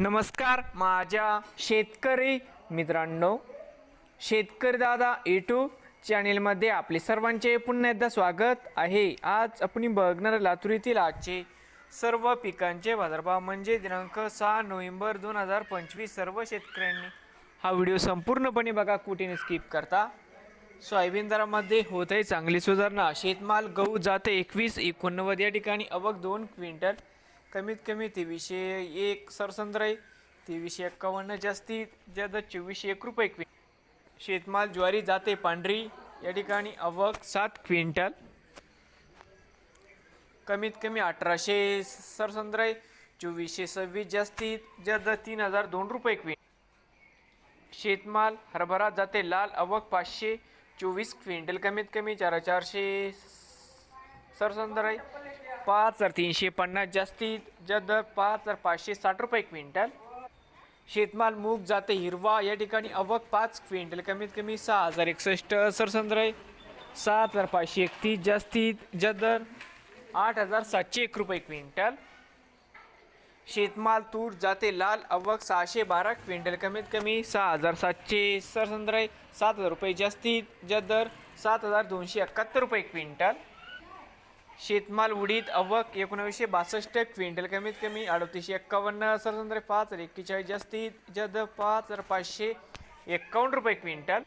नमस्कार माझ्या शेतकरी मित्रांनो शेतकरी दादा यूट्यूब चॅनेलमध्ये आपले सर्वांचे पुन्हा एकदा स्वागत आहे. आज आपण बघणार लातूर येथील आजचे सर्व पिकांचे बाजारभाव म्हणजे दिनांक सहा नोव्हेंबर दोन हजार पंचवीस सर्व शेतकऱ्यांनी हा व्हिडिओ संपूर्णपणे बघा कुठेने स्किप करता. सोयाबीन दरामध्ये होत आहे चांगली सुधारणा. शेतमाल गहू जाते एकवीस एकोणनव्वद या ठिकाणी अवघ दोन क्विंटल कमीत कमी तेवीसशे एक सरसंद्र आहे तेवीसशे एक्कावन्न जास्तीत ज्यादा चोवीसशे एक रुपये क्विं शेतमाल ज्वारी जाते पांढरी या ठिकाणी अवक सात क्विंटल. कमीत कमी अठराशे सरसंद्र आहे चोवीसशे सव्वीस जास्तीत ज्यादा तीन हजार दोन रुपये क्विंटल शेतमाल हरभरा जाते लाल अवक पाचशे चोवीस क्विंटल. कमीत कमी चार चारशे सरसंद्र आहे पाच हजार तीनशे पन्नास जास्तीत जास्त पाच हजार पाचशे साठ रुपये क्विंटल. शेतमाल मूग जाते हिरवा या ठिकाणी अवक पाच क्विंटल. कमीत कमी सहा हजार एकसष्ट सरसंद्र सात हजार पाचशे एकतीस जास्तीत जदर आठ हजार सातशे एक रुपये क्विंटल. शेतमाल तूर जाते लाल अवक सहाशे बारा क्विंटल. कमीत कमी सहा हजार सातशे सरसंद्र सात हजार रुपये जास्तीत जदर सात हजार दोनशे एकाहत्तर रुपये क्विंटल. शेतमाल उडीद अवक एकोणावीसशे बासष्ट क्विंटल कमीत कमी अडतीसशे एक्कावन्न सरसंद्रे पाच हजार एक्केचाळीस जास्तीत जद पाच हजार पाचशे एक्कावन्न रुपये क्विंटल.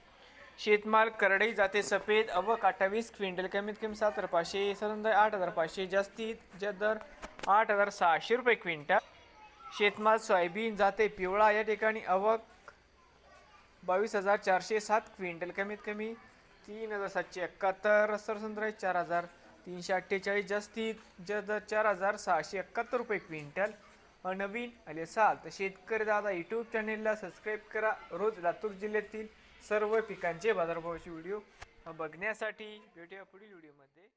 शेतमाल करडई जाते सफेद अवक अठ्ठावीस क्विंटल कमीत कमी सात हजार पाचशे सरसंद्रे आठ हजार पाचशे जास्तीत जदर आठ हजार सहाशे रुपये क्विंटल. शेतमाल सोयाबीन जाते पिवळा या ठिकाणी अवक बावीस हजार चारशे सात क्विंटल कमीत कमी तीन हजार सातशे एकाहत्तर सरसंद्र चार हजार तीनशे अठ्ठेचाळीस जास्तीत जद चार हजार सहाशे एकाहत्तर रुपये क्विंटल. नवीन आले साल. तर शेतकरी दादा यूट्यूब चॅनेलला सबस्क्राईब करा. रोज लातूर जिल्ह्यातील सर्व पिकांचे बाजारभावाचे व्हिडिओ बघण्यासाठी. भेटूया पुढील व्हिडिओमध्ये